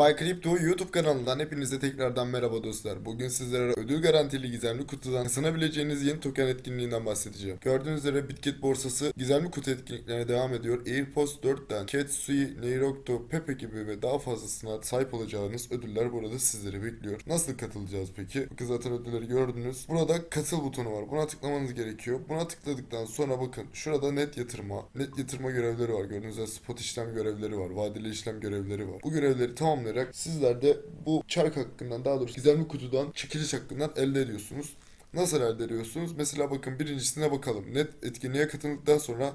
Bay Crypto YouTube kanalından hepinize tekrardan merhaba dostlar. Bugün sizlere ödül garantili gizemli kutudan ısınabileceğiniz yeni token etkinliğinden bahsedeceğim. Gördüğünüz üzere Bitget borsası gizemli kutu etkinliklerine devam ediyor. Airpods 4'ten Ketsui, Neirokto, Pepe gibi ve daha fazlasına sahip olacağınız ödüller burada sizleri bekliyor. Nasıl katılacağız peki? Bakın zaten ödülleri gördünüz. Burada katıl butonu var. Buna tıklamanız gerekiyor. Buna tıkladıktan sonra bakın şurada net yatırma, net yatırma görevleri var. Gördüğünüz üzere spot işlem görevleri var. Vadeli işlem görevleri var. Bu görevleri tamamlayarak sizler de bu çark hakkından daha doğrusu gizemli kutudan çekiliş hakkından elde ediyorsunuz. Nasıl elde ediyorsunuz? Mesela bakın birincisine bakalım. Net etkinliğe katıldıktan sonra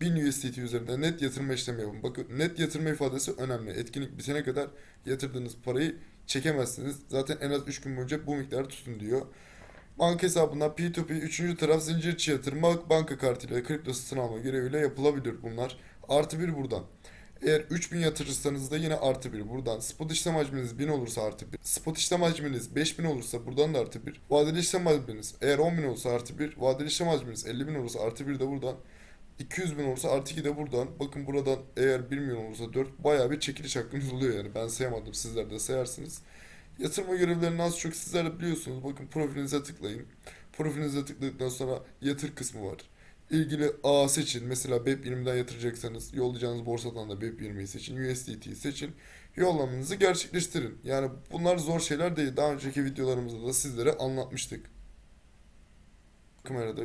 1000 USDT üzerinde net yatırma işlemi yapın. Bakın net yatırma ifadesi önemli. Etkinlik bitene kadar yatırdığınız parayı çekemezsiniz. Zaten en az 3 gün boyunca bu miktarı tutun diyor. Banka hesabından P2P, üçüncü taraf zincir içi yatırma, banka kartıyla kripto satın alma göreviyle yapılabilir bunlar. Artı bir buradan. Eğer 3000 yatırırsanız da yine artı 1 buradan. Spot işlem hacminiz 1000 olursa artı 1. Spot işlem hacminiz 5000 olursa buradan da artı 1. Vadeli işlem hacminiz eğer 10.000 olursa artı 1. Vadeli işlem hacminiz 50.000 olursa artı 1 de buradan. 200 bin olursa artı 2 de buradan. Bakın buradan eğer 1 milyon olursa 4 bayağı bir çekiliş hakkınız oluyor yani. Ben sayamadım sizler de sayarsınız. Yatırma görevlerini az çok sizler de biliyorsunuz. Bakın profilinize tıklayın. Profilinize tıkladıktan sonra yatır kısmı var. İlgili ağ seçin. Mesela BEP20'den yatıracaksanız yollayacağınız borsadan da BEP20'yi seçin. USDT'yi seçin. Yollamanızı gerçekleştirin. Yani bunlar zor şeyler değil. Daha önceki videolarımızda da sizlere anlatmıştık. Kamerada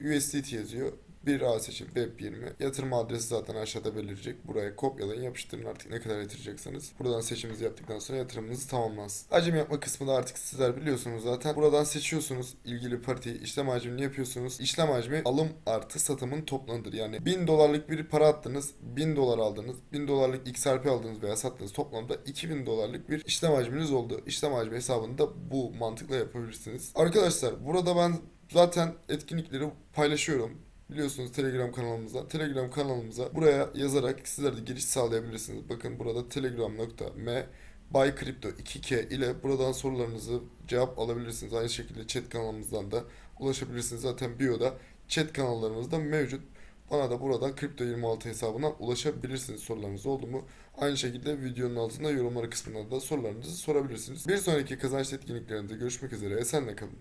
USDT yazıyor. Bir A seçin BEP20. Yatırım adresi zaten aşağıda belirecek. Buraya kopyalayın yapıştırın artık ne kadar yatıracaksanız. Buradan seçiminizi yaptıktan sonra yatırımınız tamamlansın. Hacim yapma kısmı da artık sizler biliyorsunuz zaten. Buradan seçiyorsunuz ilgili pariteyi işlem hacmini yapıyorsunuz. İşlem hacmi alım artı satımın toplamıdır. Yani 1000 dolarlık bir para attınız. 1000 dolar aldınız. 1000 dolarlık XRP aldınız veya sattınız. Toplamda 2000 dolarlık bir işlem hacminiz oldu. İşlem hacmi hesabını da bu mantıkla yapabilirsiniz. Arkadaşlar burada ben zaten etkinlikleri paylaşıyorum. Biliyorsunuz Telegram kanalımızda. Telegram kanalımıza buraya yazarak sizler de giriş sağlayabilirsiniz. Bakın burada telegram.me Bay Crypto 2K ile buradan sorularınızı cevap alabilirsiniz. Aynı şekilde chat kanalımızdan da ulaşabilirsiniz. Zaten bio'da chat kanallarımız da mevcut. Bana da buradan Crypto26 hesabından ulaşabilirsiniz sorularınız oldu mu? Aynı şekilde videonun altında yorumları kısmında da sorularınızı sorabilirsiniz. Bir sonraki kazanç etkinliklerinde görüşmek üzere. Esenle kalın.